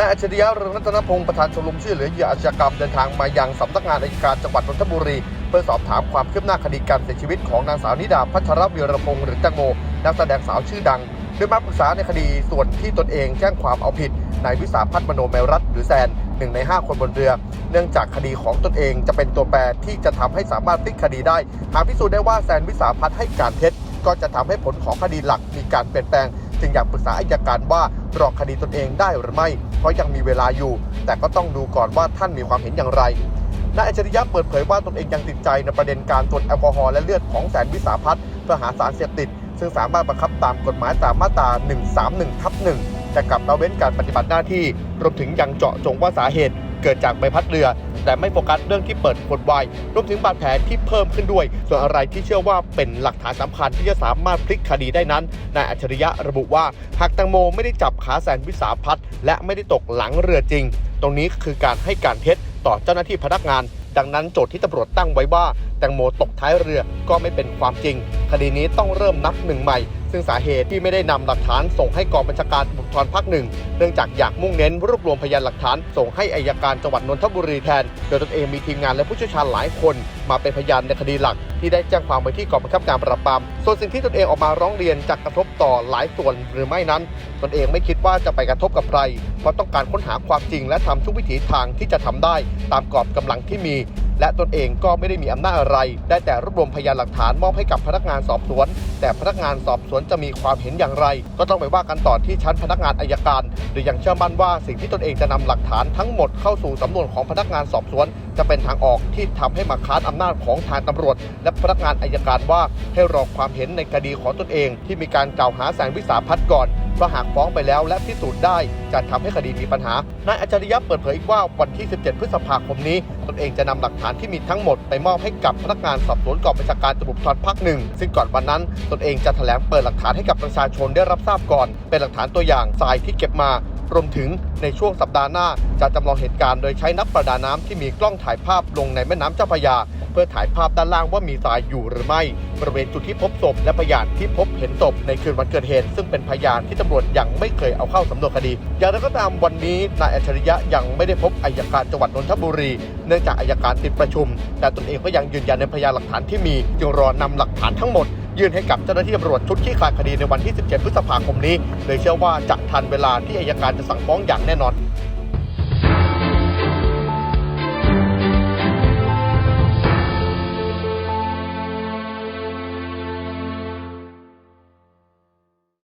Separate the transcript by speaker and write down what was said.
Speaker 1: นายอชริยะเรืองรัตนพงศ์ประธานชมรมช่วยเหลือเหยื่ออาชญากรรมเดินทางมายังสำนักงานอัยการจังหวัดนนทบุรี เพื่อสอบถามความคืบหน้าคดีการเสียชีวิตของนางสาวนิดาพัชรวีรพงศ์หรือแตงโมนักแสดงสาวชื่อดังโดยมาปรึกษาในคดีส่วนที่ตนเองแจ้งความเอาผิดนายวิสาพัฒน์มโนเมลรัตหรือแซนหนึ่งใน 5 คนบนเรือ เนื่องจากคดีของตนเองจะเป็นตัวแปรที่จะทำให้สามารถพลิกคดีได้ หากพิสูจน์ได้ว่าแซนวิสาพัฒน์ให้การเท็จ ก็จะทำให้ผลของคดีหลักมีการเปลี่ยนแปลง จึงอยากปรึกษาอัยการว่ารอคดีตนเองได้หรือไม่ เพราะยังมีเวลาอยู่ แต่ก็ต้องดูก่อนว่าท่านมีความเห็นอย่างไรนายอัจฉริยะเปิดเผยว่าตนเองยังติดใจในประเด็นการตรวจแอลกอฮอล์และเลือดของแสนวิสาพัฒน์เพื่อหาสารเสพติด ซึ่งสามารถบังคับตามกฎหมายตามมาตรา 131 ทับ 1 แต่กลับละเว้นการปฏิบัติหน้าที่ รวมถึงยังเจาะจงว่าสาเหตุเกิดจากใบพัดเรือ แต่ไม่โฟกัสเรื่องที่เปิดขวดไวน์รวมถึงบาดแผลที่เพิ่มขึ้นด้วย ส่วนอะไรที่เชื่อว่าเป็นหลักฐานสำคัญที่จะสามารถพลิกคดีได้นั้นนายอัจฉริยะระบุว่าหากแตงโมไม่ได้จับขาแซนวิสาพัฒน์และไม่ได้ตกหลังเรือจริง ตรงนี้คือการให้การเท็จต่อเจ้าหน้าที่พนักงาน ดังนั้นโจทย์ที่ตำรวจตั้งไว้ว่า แตงโมตกท้ายเรือก็ไม่เป็นความจริง คดีนี้ต้องเริ่มนับหนึ่งใหม่ ซึ่งสาเหตุที่ไม่ได้นำหลักฐานส่งให้กองบัญชาการตำรวจภูธรภาคหนึ่งเนื่องจากอยากมุ่งเน้นรวบรวมพยานหลักฐาน ส่งให้อายการจังหวัดนนทบุรีแทน โดยตนเองมีทีมงานและผู้เชี่ยวชาญหลายคน มาเป็นพยานในคดีหลัก ที่ได้แจ้งความไว้ที่กองบังคับการปราบปรามส่วนสิ่งที่ตนเองออกมาร้องเรียนจะกระทบต่อหลายส่วนหรือไม่นั้น ตนเองไม่คิดว่าจะไปกระทบกับใครเพราะต้องการค้นหาความจริง และทำทุกวิถีทางที่จะทำได้ ตามกรอบกำลังที่มี และตนเองก็ไม่ได้มีอำนาจอะไร ได้แต่รวบรวมพยานหลักฐานมอบให้กับพนักงานสอบสวน แต่พนักงานสอบสวนจะมีความเห็นอย่างไร ก็ต้องไปว่ากันต่อที่ชั้นพนักงานอายการ โดยยังเชื่อมั่นว่าสิ่งที่ตนเองจะนำหลักฐานทั้งหมดเข้าสู่สำนวนของพนักงานสอบสวน จะเป็นทางออกที่ทำให้มาค้านอำนาจของทางตำรวจ และพนักงานอายการว่าให้รอความเห็นในคดีของตนเอง ที่มีการกล่าวหาแสงวิสาพัฒน์ก่อน เพราะหากฟ้องไปแล้วและพิสูจน์ได้จะทำให้คดีมีปัญหานายอัจฉริยะเปิดเผยอีกว่าวันที่ 17 พฤษภาคมนี้ตนเองจะนำหลักฐานที่มีทั้งหมดไปมอบให้กับพนักงานสอบสวนกองบัญชาการตำรวจภูธรภาคหนึ่งซึ่งก่อนวันนั้นตนเองจะแถลงเปิดหลักฐานให้กับประชาชนได้รับทราบก่อน เป็นหลักฐานตัวอย่างทรายที่เก็บมารวมถึงในช่วงสัปดาห์หน้าจะจำลองเหตุการณ์โดยใช้นักประดาน้ำที่มีกล้องถ่ายภาพลงในแม่น้ำเจ้าพระยา เพื่อถ่ายภาพด้านล่างว่ามีทรายอยู่หรือไม่ บริเวณจุดที่พบศพและพยานที่พบเห็นศพในคืนวันเกิดเหตุ ซึ่งเป็นพยานที่ตำรวจยังไม่เคยเอาเข้าสำนวนคดี อย่างไรก็ตามวันนี้นายอัจฉริยะยังไม่ได้พบอายการจังหวัดนนทบุรี เนื่องจากอายการติดประชุม แต่ตนเองก็ยังยืนยันในพยานหลักฐานที่มีจึงรอนำหลักฐานทั้งหมดยื่นให้กับเจ้าหน้าที่ตำรวจชุดขี้คลายคดีในวันที่ 17 พฤษภาคมนี้ โดยเชื่อว่าจะทันเวลาที่อายการจะสั่งฟ้องอย่างแน่นอน